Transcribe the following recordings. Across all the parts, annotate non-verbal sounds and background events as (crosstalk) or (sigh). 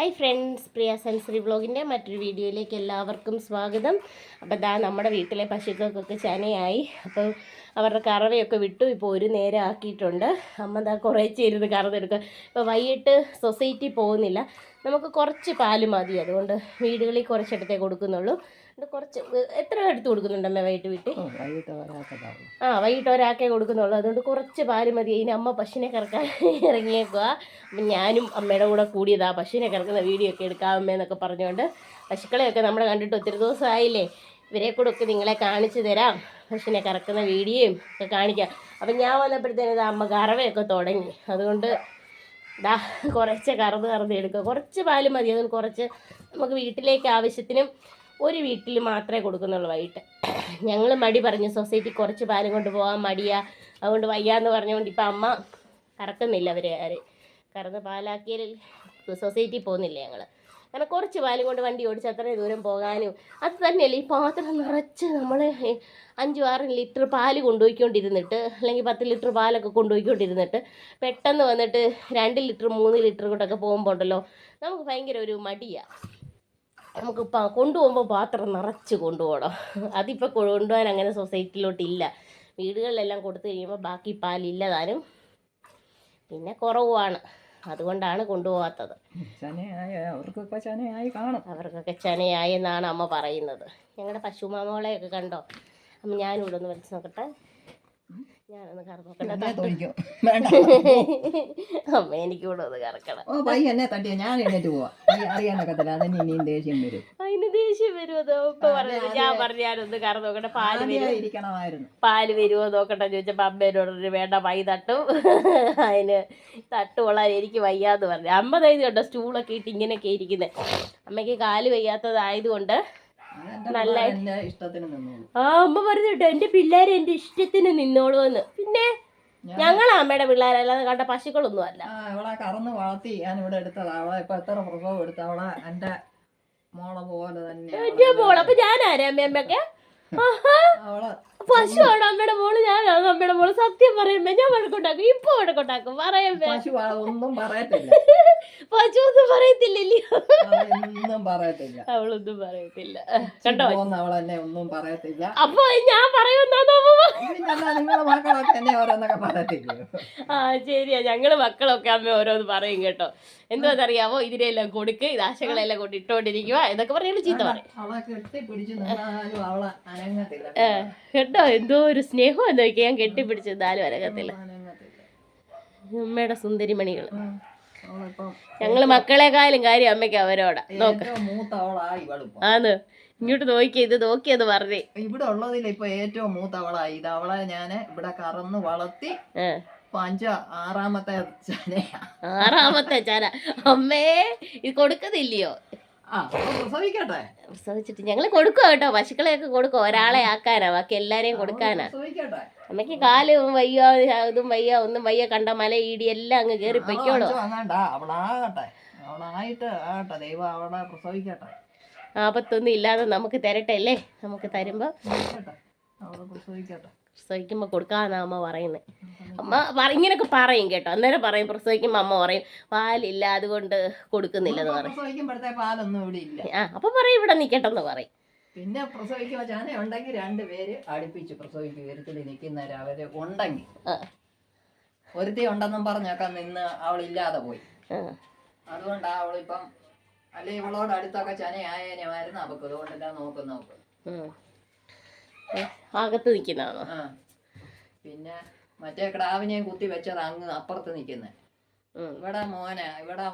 Hi friends Priya sensory വ്ളോഗിന്റെ മറ്റൊരു വീഡിയോയിലേക്ക് എല്ലാവർക്കും സ്വാഗതം. അപ്പോൾ ദാ നമ്മുടെ വീട്ടിലെ പശുക്കൾക്കൊക്കെ ചനയായി അപ്പോൾ അവരുടെ കറവയൊക്കെ വിട്ടു. ഇപ്പോൾ ഒരു നേരം ആക്കിയിട്ടുണ്ട്. അമ്മ ദാ കുറേ ഇരുന്ന് കറന്നെടുക്കുക ഇപ്പോൾ വൈകിട്ട് സൊസൈറ്റി പോകുന്നില്ല. നമുക്ക് കുറച്ച് പാൽ മതി. അതുകൊണ്ട് വീടുകളിൽ കുറച്ചിടത്തേ കൊടുക്കുന്നുള്ളൂ. കുറച്ച് എത്ര എടുത്ത് കൊടുക്കുന്നുണ്ടമ്മേ വൈകിട്ട് വീട്ടിൽ? ആ വൈകിട്ട് ഒരാക്കേ കൊടുക്കുന്നുള്ളൂ. അതുകൊണ്ട് കുറച്ച് പാൽ മതി. ഇനി അമ്മ പശുവിനെ കറക്കാൻ (laughs) ഇറങ്ങിയേക്കുക അപ്പം ഞാനും അമ്മയുടെ കൂടെ കൂടിയതാ. പശുവിനെ കറക്കുന്ന വീഡിയോ ഒക്കെ എടുക്കാം അമ്മയെന്നൊക്കെ പറഞ്ഞുകൊണ്ട്. പശുക്കളെയൊക്കെ നമ്മൾ കണ്ടിട്ട് ഒത്തിരി ദിവസമായില്ലേ? ഇവരെ കൂടെ ഒക്കെ നിങ്ങളെ കാണിച്ചു തരാം. പശുവിനെ കറക്കുന്ന വീഡിയോയും ഒക്കെ കാണിക്കാം. അപ്പം ഞാൻ വന്നപ്പോഴത്തേനും അമ്മ കറവയൊക്കെ തുടങ്ങി. അതുകൊണ്ട് ദാ കുറച്ച് കറന്ന് കറന്ന് എടുക്കുക. കുറച്ച് പാൽ മതി. അതിൽ കുറച്ച് നമുക്ക് വീട്ടിലേക്ക് ആവശ്യത്തിനും ഒരു വീട്ടിൽ മാത്രമേ കൊടുക്കുന്നുള്ളൂ വൈകിട്ട്. ഞങ്ങൾ മടി പറഞ്ഞു സൊസൈറ്റി കുറച്ച് പാലും കൊണ്ട് പോകാൻ മടിയാ. അതുകൊണ്ട് വയ്യാന്ന് പറഞ്ഞുകൊണ്ട് ഇപ്പം അമ്മ കറക്കുന്നില്ല ആരെ. കറന്ന് പാലാക്കിയാൽ സൊസൈറ്റി പോകുന്നില്ല ഞങ്ങൾ അങ്ങനെ കുറച്ച് പാലും കൊണ്ട് വണ്ടി ഓടിച്ച് അത്രയും ദൂരം പോകാനും. അത് തന്നെയല്ല ഈ പാത്രം നിറച്ച് നമ്മൾ അഞ്ചും ആറ് ലിറ്റർ പാൽ കൊണ്ടുപോയിക്കൊണ്ടിരുന്നിട്ട് അല്ലെങ്കിൽ പത്ത് ലിറ്റർ പാലൊക്കെ കൊണ്ടുപോയിക്കൊണ്ടിരുന്നിട്ട് പെട്ടെന്ന് വന്നിട്ട് രണ്ട് ലിറ്റർ മൂന്ന് ലിറ്റർ കൊണ്ടൊക്കെ പോകുമ്പോൾ ഉണ്ടല്ലോ നമുക്ക് ഭയങ്കര ഒരു മടിയാണ് നമുക്ക് കൊണ്ടുപോകുമ്പോൾ പാത്രം നിറച്ച് കൊണ്ടുപോകണം. അതിപ്പോൾ കൊണ്ടുപോകാൻ അങ്ങനെ സൊസൈറ്റിയിലോട്ടില്ല. വീടുകളിലെല്ലാം കൊടുത്തു കഴിയുമ്പോൾ ബാക്കി പാലില്ല താനും. പിന്നെ കുറവുമാണ് അതുകൊണ്ടാണ് കൊണ്ടുപോകാത്തത് ചനയായ അവർക്കൊക്കെ ചനയായി കാണും. അവർക്കൊക്കെ ചനയായി എന്നാണ് അമ്മ പറയുന്നത്. ഞങ്ങളുടെ പശുമാമകളെയൊക്കെ കണ്ടോ? അമ്മ ഞാനിവിടെ ഒന്ന് വലിച്ചു നോക്കട്ടെ. ഞാനൊന്ന് അമ്മ ഒന്ന് കറക്കണം. ഓ പൈ എന്നെ തട്ടിയ? ഞാൻ എഴുന്നേറ്റ് പോവാ. ഈ അറിയാനൊക്കത്തില്ല. അതിന് ഇനിയും ദേഷ്യം വരും. അതിന് ദേഷ്യം വരുമോ ഇപ്പൊ പറഞ്ഞത് ഞാൻ പറഞ്ഞു ഞാനൊന്ന് കറ നോക്കട്ടെ പാൽ ഇരിക്കണമായിരുന്നു. പാൽ വരുമോ നോക്കട്ടെ ചോദിച്ചപ്പോ അമ്മേനോട് വേണ്ട പൈ തട്ടും. അതിന് തട്ടുകൊള്ളാൻ എനിക്ക് വയ്യാന്ന് പറഞ്ഞു. അമ്മ കണ്ടോ സ്റ്റൂളൊക്കെ ഇട്ട് ഇങ്ങനെയൊക്കെ ഇരിക്കുന്നത് അമ്മയ്ക്ക് കാൽ വയ്യാത്തതായതുകൊണ്ട് നല്ല- ആ അമ്മ പറഞ്ഞു കേട്ടോ എന്റെ പിള്ളേരെ എന്റെ ഇഷ്ടത്തിന് നിന്നോളൂ എന്ന് പിന്നെ ഞാൻ- ഞങ്ങളാ അമ്മയുടെ പിള്ളേരല്ലാതെ കണ്ട പശുക്കളൊന്നും അല്ല. അവളെ കറന്ന് വളർത്തി ഞാൻ ഇവിടെ എടുത്തതാ. അവളെ ഇപ്പൊ എത്ര പ്രസവം എടുത്ത അവളെ എന്റെ മോളെ പോലെ തന്നെ എന്റെ മോൾ അപ്പൊ ഞാനാരാ അമ്മയമ്മയൊക്കെ (laughs) അവൾ അവളെ പശുവാണ് അമ്മയുടെ മോൾ? ഞാനാണ് അമ്മയുടെ മോൾ? സത്യം പറയുമ്പോ ഞാൻ വഴക്കുണ്ടാക്കും. ഇപ്പൊ വഴക്കുണ്ടാക്കും. പറയുമ്പോ ഒന്നും പറയത്തില്ല. (laughs) പശു ഒന്നും പറയത്തില്ലല്ലോ. ഒന്നും പറയത്തില്ല. അവളൊന്നും പറയത്തില്ല. കണ്ടോ? അവളെന്നെ ഒന്നും പറയത്തില്ല. അപ്പൊ ഞാൻ പറയുന്നാന്നോ ആ ശരിയാ. ഞങ്ങൾ മക്കളൊക്കെ അമ്മ ഓരോന്ന് പറയും കേട്ടോ. എന്താണെന്നറിയാവോ ഇതിനെല്ലാം കൊടുക്ക്. ഇത് ആശകളെല്ലാം കൊണ്ട് ഇട്ടോണ്ടിരിക്കുക എന്നൊക്കെ പറഞ്ഞു ചീത്ത പറയും. അവളെ കേട്ടോ എന്തോ ഒരു സ്നേഹം എന്ന് നോക്കി ഞാൻ കെട്ടിപ്പിടിച്ചു നാല് അനങ്ങത്തില്ല അമ്മയുടെ സുന്ദരിമണികൾ ഞങ്ങൾ മക്കളെക്കാളും കാര്യം അമ്മയ്ക്ക് അവരോടാ. നോക്ക. ആന്ന്. ഇങ്ങോട്ട് നോക്കിയ ഇത് നോക്കിയത് പറഞ്ഞേ. ഇവിടെ ഉള്ളതിൽ ഇപ്പൊ ഏറ്റവും മൂത്ത അവളായി ഇത് അവളെ ഞാൻ ഇവിടെ കറന്ന് വളർത്തി ആറാമത്തെ ആറാമത്തെ ചാന. അമ്മേ ഇത് കൊടുക്കുന്നില്ലയോ പ്രസവിച്ചിട്ട് ഞങ്ങൾ കൊടുക്കുക കേട്ടോ. പശുക്കളെയൊക്കെ കൊടുക്കുക ഒരാളെ ആക്കാനാ. ബാക്കി എല്ലാരെയും കൊടുക്കാനാ. അമ്മയ്ക്ക് അമ്മയ്ക്ക് കാൽ വയ്യ ഇതും വയ്യ ഒന്നും വയ്യ കണ്ട മല ഈടി എല്ലാം അങ്ങ് കേറി പൊയ്ക്കോളൂ. ആപത്തൊന്നും ഇല്ലാതെ നമുക്ക് തരട്ടെ അല്ലേ? നമുക്ക് തരുമ്പോ പ്രസവിക്കുമ്പോ കൊടുക്കാന്നാ അമ്മ പറയുന്നത് അമ്മ പറ- ഇങ്ങനെയൊക്കെ പറയും കേട്ടോ. അന്നേരം പറയും പ്രസവിക്കുമ്പോൾ അമ്മ പറയും പാലില്ല അതുകൊണ്ട് കൊടുക്കുന്നില്ലെന്ന് പറയും. പ്രസവിക്കുമ്പോഴത്തെ പാലൊന്നും ഇവിടെ ഇല്ല. ആ അപ്പം പറയും ഇവിടെ നിൽക്കട്ടെന്ന് പറയും. പിന്നെ പ്രസവിക്കുക ചാന ഉണ്ടെങ്കിൽ രണ്ടുപേര് അടുപ്പിച്ച് പ്രസവിക്കും. ഉയരത്തിൽ നിൽക്കുന്നവര് അവർ ഉണ്ടെങ്കിൽ. ഒരുത്തി ഉണ്ടെന്നും പറഞ്ഞൊക്കെ നിന്ന് അവളില്ലാതെ പോയി. അതുകൊണ്ടാ അവളിപ്പം അല്ലെ ഇവളോട് അടുത്തൊക്കെ ചനയായതിനായിരുന്നു അവക്ക്. അതുകൊണ്ടല്ല നോക്കും നോക്കും. അകത്ത് നിൽക്കുന്നതാണോ പിന്നെ മറ്റേ കിടാവിനെയും കുത്തി വെച്ചത് അങ്ങ് അപ്പുറത്ത് നിൽക്കുന്നത് ഇവിടെ മോനെ ഇവിടെ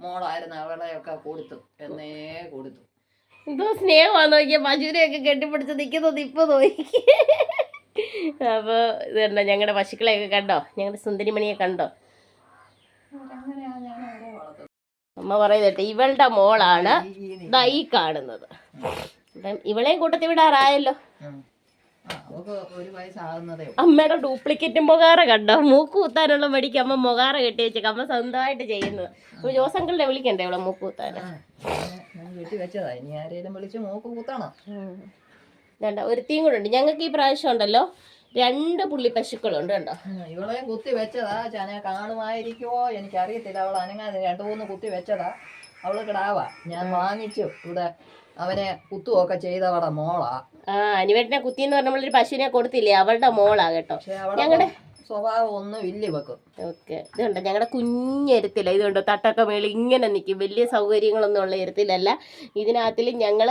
മോളായിരുന്നു അവളെയൊക്കെ കൊടുത്തു. എന്നേ കൊടുത്തു. എന്തോ സ്നേഹമാന്ന് നോക്കിയ പശുവിനെയൊക്കെ കെട്ടിപ്പിടിച്ച് നിൽക്കുന്നത് ഇപ്പൊ നോക്കി. അപ്പോൾ ഇത് കണ്ടോ ഞങ്ങളുടെ പശുക്കളെയൊക്കെ കണ്ടോ? ഞങ്ങളുടെ സുന്ദരിമണിയെ കണ്ടോ? അമ്മ പറയുന്നേട്ടെ ഇവളുടെ മോളാണ് ഈ- കാണുന്നത്. അപ്പം ഇവളെയും കൂട്ടത്തിൽ വിടാറായല്ലോ. അമ്മയുടെ ഡ്യൂപ്ലിക്കേറ്റ് മുഖാറ കണ്ടോ? മൂക്ക് കുത്താനുള്ള മടിക്ക് അമ്മ മുഖാറ കെട്ടി വെച്ചേക്ക്. അമ്മ സ്വന്തമായിട്ട് ചെയ്യുന്നത്. അപ്പൊ ജോസങ്കളിനെ വിളിക്കണ്ടേ ഇവിടെ മൂക്ക് കുത്താൻ? വേണ്ട ഒരുത്തിയും കൂടെ ഉണ്ട്. ഞങ്ങൾക്ക് ഈ പ്രാവശ്യം ഉണ്ടല്ലോ. രണ്ട് പുള്ളി പശുക്കളുണ്ട് കണ്ടോ? ഇവളെയും കുത്തി വെച്ചതാ. ചന കാണുമായിരിക്കുമോ എനിക്കറിയത്തില്ല. അവൾ അനങ്ങാതെ രണ്ടു മൂന്ന് കുത്തി വെച്ചതാ. അവൾ കിടാവാ. ഞാൻ വാങ്ങിച്ചു ഇവിടെ. അവനെ കുത്തുവൊക്കെ ചെയ്തവടെ മോളാ. ആ അനുവേട്ടനെ കുത്തി എന്ന് പറഞ്ഞ ഒരു പശുവിനെ കൊടുത്തില്ലേ? അവളുടെ മോളാ കേട്ടോ. ഞങ്ങളുടെ സ്വഭാവം ഒന്നും ഇല്ല ഇവക്ക്. ഓക്കെ. ഇതുണ്ട്? ഞങ്ങളുടെ കുഞ്ഞെരുത്തില്ല ഇതുണ്ട്? തട്ടൊക്കെ മേളിൽ ഇങ്ങനെ നിൽക്കും വലിയ സൗകര്യങ്ങളൊന്നും ഉള്ള എരുത്തിലല്ല. ഇതിനകത്തിൽ ഞങ്ങൾ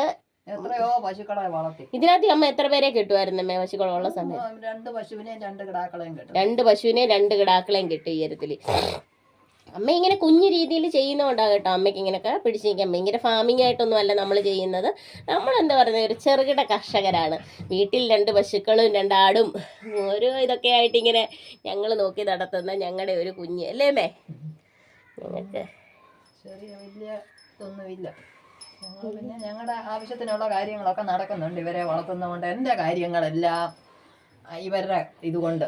എത്രയോ പശുക്കളെ വളർത്തി. ഇതിനകത്ത് അമ്മ എത്ര പേരെ കിട്ടുമായിരുന്നു അമ്മ പശുക്കളുള്ള സമയം ഉം, രണ്ട് പശുവിനെയും രണ്ട് കിടാക്കളെയും കിട്ടും. രണ്ട് പശുവിനെയും രണ്ട് കിടാക്കളെയും കിട്ടും ഈ അമ്മ ഇങ്ങനെ കുഞ്ഞു രീതിയിൽ ചെയ്യുന്നതുകൊണ്ടാണ് കേട്ടോ അമ്മയ്ക്ക് ഇങ്ങനെയൊക്കെ പിടിച്ച് നിൽക്കാൻ ഭയങ്കര ഫാമിംഗ് ആയിട്ടൊന്നും അല്ല നമ്മൾ ചെയ്യുന്നത്. നമ്മൾ എന്താ പറയുന്നത് ഒരു ചെറുകിട കർഷകരാണ്. വീട്ടിൽ രണ്ട് പശുക്കളും രണ്ടാടും ഒരു ഇതൊക്കെ ആയിട്ട് ഇങ്ങനെ ഞങ്ങൾ നോക്കി നടത്തുന്ന ഞങ്ങളുടെ ഒരു കുഞ്ഞ്. അല്ലേ മേ ഞങ്ങൾക്ക് പിന്നെ ഞങ്ങളുടെ ആവശ്യത്തിനുള്ള കാര്യങ്ങളൊക്കെ നടക്കുന്നുണ്ട് ഇവരെ വളർത്തുന്നതുകൊണ്ട്. എന്റെ കാര്യങ്ങളെല്ലാം ഇവരുടെ ഇതുകൊണ്ട്.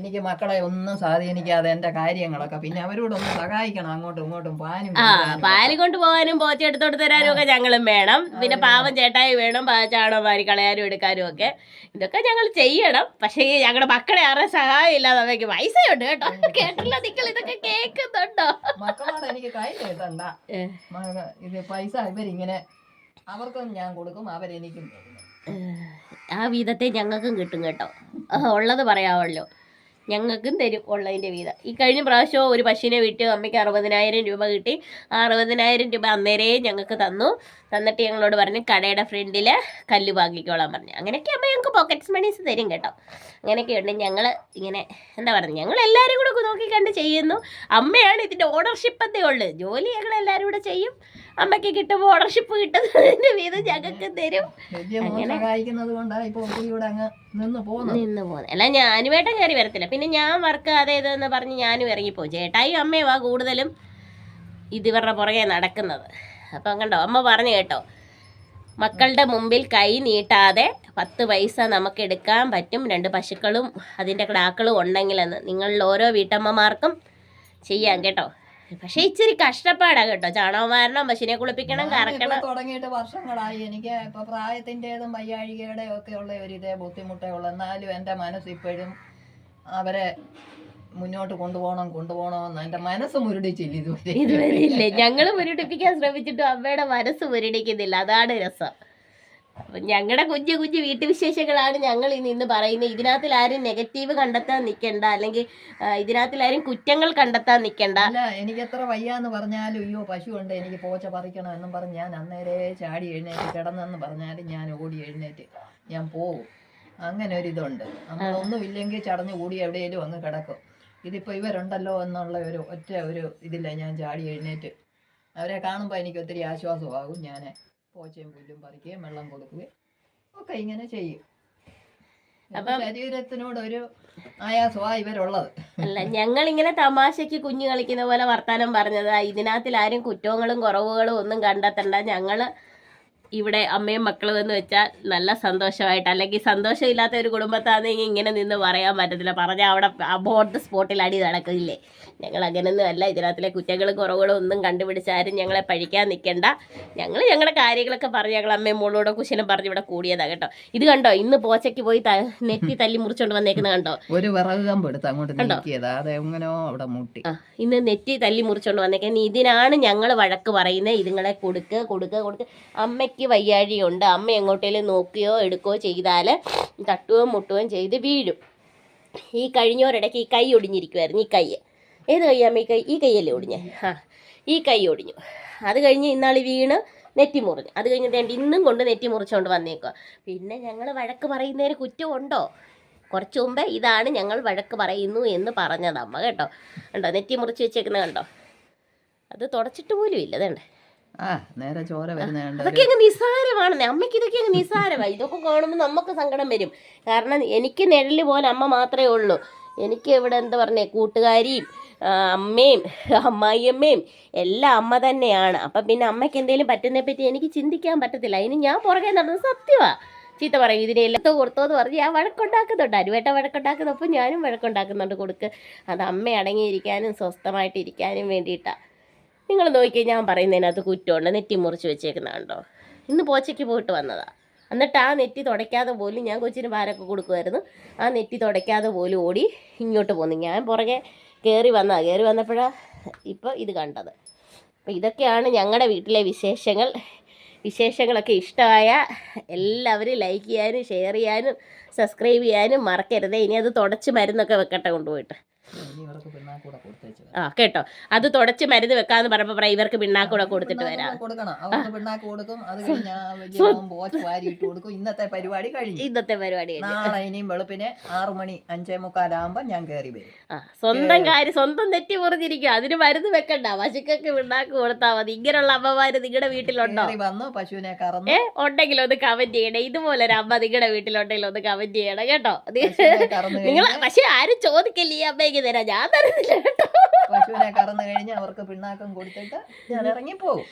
എനിക്ക് മക്കളെ ഒന്നും സ്വാധീനിക്കാതെ എന്റെ കാര്യങ്ങളൊക്കെ പിന്നെ അവരോടൊന്ന് സഹായിക്കണം. അങ്ങോട്ടും ഇങ്ങോട്ടും പാനും ആ പാൽ കൊണ്ടുപോകാനും പോച്ച എടുത്തോട്ട് തരാനും ഒക്കെ ഞങ്ങളും വേണം. പിന്നെ പാവം ചേട്ടായി വേണം ചാണകം വാരി കളയാനും എടുക്കാനും ഒക്കെ. ഇതൊക്കെ ഞങ്ങൾ ചെയ്യണം. പക്ഷേ ഞങ്ങളുടെ മക്കളെ ആരുടെ സഹായം ഇല്ലാതെ അവയ്ക്ക് പൈസയുണ്ട് കേട്ടോ. കേട്ടില്ല നിങ്ങൾ ഇതൊക്കെ കേൾക്കുന്നുണ്ടോ? മക്കളോട് എനിക്ക് കൈ നീട്ടണ്ട ഇത് പൈസ ഇവരിങ്ങനെ അവർക്കും ഞാൻ കൊടുക്കും അവരെനിക്കും ആ വിധത്തെ ഞങ്ങൾക്കും കിട്ടും കേട്ടോ. ഉള്ളത് പറയാമല്ലോ ഞങ്ങൾക്കും തരും ഉള്ളതിന്റെ വീതം. ഈ കഴിഞ്ഞ പ്രാവശ്യം ഒരു പശുവിനെ വിറ്റ് അമ്മയ്ക്ക് അറുപതിനായിരം രൂപ കിട്ടി. ആ അറുപതിനായിരം രൂപ അന്നേരേ ഞങ്ങൾക്ക് തന്നു. തന്നിട്ട് ഞങ്ങളോട് പറഞ്ഞു കടയുടെ ഫ്രണ്ടിൽ കല്ല് വാങ്ങിക്കോളാൻ പറഞ്ഞു. അങ്ങനെയൊക്കെ അമ്മ ഞങ്ങൾക്ക് പോക്കറ്റ്സ് മണീസ് തരും കേട്ടോ. അങ്ങനെയൊക്കെ ഉണ്ട്. ഞങ്ങൾ ഇങ്ങനെ എന്താ പറയുക ഞങ്ങൾ എല്ലാവരും കൂടെ നോക്കി കണ്ട് ചെയ്യുന്നു. അമ്മയാണ് ഇതിന്റെ ഓണർഷിപ്പ് എന്നേ ഉള്ളു. ജോലി ഞങ്ങൾ എല്ലാവരും കൂടെ ചെയ്യും. അമ്മയ്ക്ക് കിട്ടുമ്പോൾ ഓണർഷിപ്പ് കിട്ടുന്നതിന്റെ വീതം ഞങ്ങൾക്ക് തരും. അങ്ങനെ നിന്ന് പോകുന്നു അല്ല ഞാനും ഏട്ടൻ കയറി വരത്തില്ല. പിന്നെ ഞാൻ വർക്ക് അതേ ഇതെന്ന് പറഞ്ഞ് ഞാനും ചേട്ടായി ചേട്ടായും അമ്മയുമാണ് കൂടുതലും ഇതിവരുടെ പുറകെ നടക്കുന്നത്. അപ്പം കണ്ടോ അമ്മ പറഞ്ഞു കേട്ടോ മക്കളുടെ മുമ്പിൽ കൈ നീട്ടാതെ പത്ത് പൈസ നമുക്ക് എടുക്കാൻ പറ്റും രണ്ട് പശുക്കളും അതിന്റെ കിടാക്കളും ഉണ്ടെങ്കിലെന്ന്. നിങ്ങളിൽ ഓരോ വീട്ടമ്മമാർക്കും ചെയ്യാം കേട്ടോ. പക്ഷെ ഇച്ചിരി കഷ്ടപ്പാടാ കേട്ടോ ചാണകം വാരണം പശുവിനെ കുളിപ്പിക്കണം കറക്കണം. തുടങ്ങിയിട്ട് വർഷങ്ങളായി. എനിക്ക് ഇപ്പൊ പ്രായത്തിന്റെതും വയ്യാഴികയുടെ ഒക്കെ ഉള്ള ഒരു ഇതേ ബുദ്ധിമുട്ടേ ഉള്ളൂ. എന്നാലും എന്റെ മനസ്സ് ഇപ്പോഴും അവരെ മുന്നോട്ട് കൊണ്ടുപോകണം കൊണ്ടുപോകണമെന്ന് എന്റെ മനസ്സ് മുരടിച്ചില്ല ഇതുവരെ. ഇതുവരെ ഇല്ലേ? ഞങ്ങൾ മുരടിപ്പിക്കാൻ ശ്രമിച്ചിട്ടും അമ്മയുടെ മനസ്സ് മുരടിക്കുന്നില്ല. അതാണ് രസം. ഞങ്ങളുടെ കുഞ്ഞു കുഞ്ഞു വീട്ടുവിശേഷങ്ങളാണ് ഞങ്ങൾ ഇന്ന് ഇന്ന് പറയുന്നത്. ഇതിനകത്തിൽ ആരും നെഗറ്റീവ് കണ്ടെത്താൻ നിൽക്കണ്ട അല്ലെങ്കിൽ ഇതിനകത്തിൽ ആരും കുറ്റങ്ങൾ കണ്ടെത്താൻ നിൽക്കണ്ട എനിക്ക് എത്ര വയ്യാന്ന് പറഞ്ഞാലും അയ്യോ പശു ഉണ്ട് എനിക്ക് പോച്ച പറിക്കണം എന്നും പറഞ്ഞ് ഞാൻ അന്നേരേ ചാടി എഴുന്നേറ്റ് കിടന്നെന്ന് പറഞ്ഞാലും ഞാൻ ഓടി എഴുന്നേറ്റ് ഞാൻ പോകും അങ്ങനെ ഒരു ഇതുണ്ട് നമ്മളൊന്നും ഇല്ലെങ്കിൽ ചടഞ്ഞു കൂടി എവിടെയെങ്കിലും അങ്ങ് കിടക്കും. ഇതിപ്പോ ഇവരുണ്ടല്ലോ എന്നുള്ള ഒരു ഒറ്റ ഒരു ഇതില്ല. ഞാൻ ചാടി എഴുന്നേറ്റ് അവരെ കാണുമ്പോൾ എനിക്ക് ഒത്തിരി ആശ്വാസമാകും. ഞാൻ പോച്ചയും പുല്ലും പറിക്കുകയും വെള്ളം കൊടുക്കുകയും ഒക്കെ ഇങ്ങനെ ചെയ്യും. ശരീരത്തിനോട് ഒരു ആയാസമാണ് ഇവരുള്ളത്. അല്ല ഞങ്ങൾ ഇങ്ങനെ തമാശക്ക് കുഞ്ഞു കളിക്കുന്ന പോലെ വർത്താനം പറഞ്ഞത്. ഇതിനകത്തിൽ ആരും കുറ്റങ്ങളും കുറവുകളും ഒന്നും കണ്ടെത്തണ്ട. ഞങ്ങൾ ഇവിടെ അമ്മയും മക്കളും എന്ന് വെച്ചാൽ നല്ല സന്തോഷമായിട്ട് അല്ലെങ്കിൽ സന്തോഷമില്ലാത്ത ഒരു കുടുംബത്താണെങ്കിൽ ഇങ്ങനെ നിന്ന് പറയാൻ പറ്റത്തില്ല. പറഞ്ഞാൽ അവിടെ അബോർഡ് സ്പോട്ടിൽ അടി നടക്കില്ലേ? ഞങ്ങൾ അങ്ങനെയൊന്നും അല്ല. ഇതിനകത്തിലെ കുറ്റങ്ങളും കുറവുകളും ഒന്നും കണ്ടുപിടിച്ചാരും ഞങ്ങളെ പഴിക്കാൻ നിൽക്കണ്ട. ഞങ്ങൾ ഞങ്ങളുടെ കാര്യങ്ങളൊക്കെ പറഞ്ഞ് ഞങ്ങൾ അമ്മയും മോളോടെ കുശലം പറഞ്ഞ് ഇവിടെ കൂടിയതാണ് കേട്ടോ. ഇത് കണ്ടോ? ഇന്ന് പോച്ചയ്ക്ക് പോയി നെറ്റി തല്ലി മുറിച്ചോണ്ട് വന്നേക്കുന്നത് കണ്ടോ? ഒരു വിറക് കമ്പ് എടുത്ത് അങ്ങോട്ട് മുട്ടി. ഇന്ന് നെറ്റി തല്ലി മുറിച്ചോണ്ട് വന്നേക്കാൻ ഇതിനാണ് ഞങ്ങൾ വഴക്ക് പറയുന്നത്. ഇതുങ്ങളെ കൊടുക്കുക കൊടുക്കുക കൊടുക്കുക അമ്മയ്ക്ക് വയ്യാഴിയുണ്ട് അമ്മ എങ്ങോട്ടേലും നോക്കുകയോ എടുക്കുകയോ ചെയ്താൽ തട്ടുകയും മുട്ടുകയും ചെയ്ത് വീഴും. ഈ കഴിഞ്ഞോരിടയ്ക്ക് ഈ കൈ ഒടിഞ്ഞിരിക്കുമായിരുന്നു ഈ കൈ ഏത് കൈ അമ്മ ഈ കൈ? ഈ കൈയല്ലേ ഒടിഞ്ഞേ? ആ ഈ കൈ ഒടിഞ്ഞു. അത് കഴിഞ്ഞ് ഇന്നാൾ വീണ് നെറ്റി മുറിഞ്ഞു. അത് കഴിഞ്ഞിട്ട് രണ്ട് ഇന്നും കൊണ്ട് നെറ്റി മുറിച്ചുകൊണ്ട് വന്നേക്കുക പിന്നെ ഞങ്ങൾ വഴക്ക് പറയുന്നതിന് കുറ്റമുണ്ടോ? കുറച്ച് മുമ്പേ ഇതാണ് ഞങ്ങൾ വഴക്ക് പറയുന്നു എന്ന് പറഞ്ഞത് അമ്മ കേട്ടോ. കണ്ടോ? നെറ്റി മുറിച്ച് വെച്ചേക്കുന്നത് കണ്ടോ? അത് തുടച്ചിട്ട് പോലും ഇല്ല അതേണ്ടേ ആ നേരെ ചോര വരുന്ന കണ്ട്? അതൊക്കെ അങ്ങ് നിസ്സാരമാണെന്നേ. അമ്മയ്ക്ക് ഇതൊക്കെ അങ്ങ് നിസ്സാരമായി. ഇതൊക്കെ കാണുമ്പോൾ നമുക്ക് സങ്കടം വരും. കാരണം എനിക്ക് നിഴൽ പോലെ അമ്മ മാത്രമേ ഉള്ളൂ. എനിക്ക് ഇവിടെ എന്താ പറഞ്ഞേ കൂട്ടുകാരിയും അമ്മയും അമ്മായിയമ്മയും എല്ലാം അമ്മ തന്നെയാണ്. അപ്പം പിന്നെ അമ്മയ്ക്ക് എന്തെങ്കിലും പറ്റുന്നതിനെ പറ്റി എനിക്ക് ചിന്തിക്കാൻ പറ്റത്തില്ല. അതിന് ഞാൻ പുറകെ നടന്നത് സത്യമാണ് ചീത്ത പറയും ഇതിനെ എല്ലാത്തോ കൊടുത്തോ എന്ന് പറഞ്ഞ് ഞാൻ വഴക്കുണ്ടാക്കുന്നുണ്ട്. അരുവേട്ട വഴക്കുണ്ടാക്കുന്നപ്പോൾ ഞാനും വഴക്കുണ്ടാക്കുന്നുണ്ട് കൊടുക്ക്. അത് അമ്മ അടങ്ങിയിരിക്കാനും സ്വസ്ഥമായിട്ട് ഇരിക്കാനും വേണ്ടിയിട്ടാണ് നിങ്ങൾ നോക്കി ഞാൻ പറയുന്നതിനകത്ത് കുറ്റമുണ്ട്. നെറ്റി മുറിച്ച് വെച്ചേക്കുന്നതാണ്ടോ ഇന്ന് പോച്ചയ്ക്ക് പോയിട്ട് വന്നതാ. എന്നിട്ട് ആ നെറ്റി തുടയ്ക്കാതെ പോലും ഞാൻ കൊച്ചിന് ഭാരമൊക്കെ കൊടുക്കുമായിരുന്നു. ആ നെറ്റി തുടയ്ക്കാതെ പോലും ഓടി ഇങ്ങോട്ട് പോന്നു. ഞാൻ പുറകെ കയറി വന്നാ കയറി വന്നപ്പോഴാണ് ഇപ്പോൾ ഇത് കണ്ടത്. അപ്പോൾ ഇതൊക്കെയാണ് ഞങ്ങളുടെ വീട്ടിലെ വിശേഷങ്ങൾ. വിശേഷങ്ങളൊക്കെ ഇഷ്ടമായ എല്ലാവരും ലൈക്ക് ചെയ്യാനും ഷെയർ ചെയ്യാനും സബ്സ്ക്രൈബ് ചെയ്യാനും മറക്കരുത്. ഇനി അത് തുടച്ച് മരുന്നൊക്കെ വെക്കട്ടെ കൊണ്ടുപോയിട്ട്. ആ കേട്ടോ. അത് തുടച്ച് മരുന്ന് വെക്കാന്ന് പറയുമ്പോ പറയാം ഇവർക്ക് പിണ്ണാക്കൂടെ കൊടുത്തിട്ട് വരാം. ഇന്നത്തെ പരിപാടി കഴിഞ്ഞു. ഇന്നത്തെ പരിപാടി കഴിഞ്ഞു. നാളെ ഇനിയും വെളുപ്പിന് ആറു മണി അഞ്ചേ മുക്കാലാകുമ്പോ ഞാൻ കയറി വരും. സ്വന്തം കാര്യം സ്വന്തം തെറ്റി മുറിഞ്ഞിരിക്കും അതിന് മരുന്ന് വെക്കണ്ട. പശുക്കൊക്കെ പിണ്ണാക്ക് കൊടുത്താൽ മതി. ഇങ്ങനെയുള്ള അമ്മമാര് നിങ്ങളുടെ വീട്ടിലുണ്ടോ? വന്നു പശുവിനെ കറന്നു. ഏ ഉണ്ടെങ്കിൽ ഒന്ന് കമന്റ് ചെയ്യണേ. ഇതുപോലെ ഒരു അമ്മ നിങ്ങളുടെ വീട്ടിലുണ്ടെങ്കിൽ ഒന്ന് കമന്റ് ചെയ്യണം കേട്ടോ. നിങ്ങൾ പക്ഷെ ആരും ചോദിക്കില്ല ഈ അമ്മയ്ക്ക് തരാം. ഞാൻ തരുന്നില്ല കേട്ടോ. പശുവിനെ കറന്നു കഴിഞ്ഞ് അവർക്ക് പിണ്ണാക്കം കൊടുത്തിട്ട് ഞാൻ ഇറങ്ങി പോകും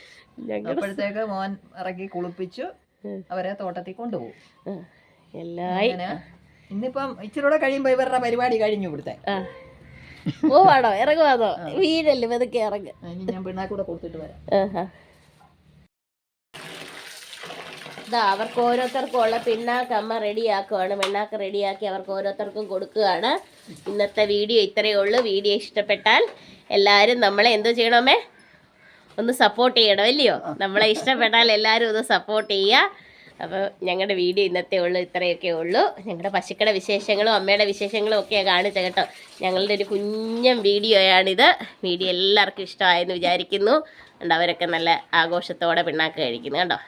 അപ്പോഴത്തേക്ക് മോൻ ഇറങ്ങി കുളിപ്പിച്ചു. അവരെ തോട്ടത്തിൽ കൊണ്ടുപോകും. എല്ലാ ഇന്നിപ്പം ഇച്ചിരി കൂടെ കഴിയുമ്പോ ഇവരുടെ പരിപാടി കഴിഞ്ഞു ഇവിടുത്തെ. ഓ പോവാണോ ഇറങ്ങുവാണോ വീടല്ലേ പതുക്കെ ഇറങ്ങ്. ഞാൻ പിണ്ണാക്കൂടെ കൊടുത്തിട്ട് വരാം. ഇതാ അവർക്ക് ഓരോരുത്തർക്കും ഉള്ള പിണ്ണാക്ക് അമ്മ റെഡിയാക്കുവാണ്. പിണ്ണാക്ക് റെഡിയാക്കി അവർക്ക് ഓരോരുത്തർക്കും കൊടുക്കുകയാണ്. ഇന്നത്തെ വീഡിയോ ഇത്രയേ ഉള്ളൂ. വീഡിയോ ഇഷ്ടപ്പെട്ടാൽ എല്ലാവരും നമ്മളെ എന്തോ ചെയ്യണമേ ഒന്ന് സപ്പോർട്ട് ചെയ്യണം അല്ലയോ നമ്മളെ ഇഷ്ടപ്പെട്ടാൽ എല്ലാവരും ഒന്ന് സപ്പോർട്ട് ചെയ്യുക. അപ്പോൾ ഞങ്ങളുടെ വീഡിയോ ഇന്നത്തെ ഉള്ളൂ ഇത്രയൊക്കെ ഉള്ളൂ. ഞങ്ങളുടെ പശുക്കളുടെ വിശേഷങ്ങളും അമ്മയുടെ വിശേഷങ്ങളും ഒക്കെ കാണിച്ചത് കേട്ടോ. ഞങ്ങളുടെ ഒരു കുഞ്ഞൻ വീഡിയോയാണിത്. വീഡിയോ എല്ലാവർക്കും ഇഷ്ടമായെന്ന് വിചാരിക്കുന്നു. അവരൊക്കെ നല്ല ആഘോഷത്തോടെ പിണ്ണാക്ക് കഴിക്കുന്നു കേട്ടോ.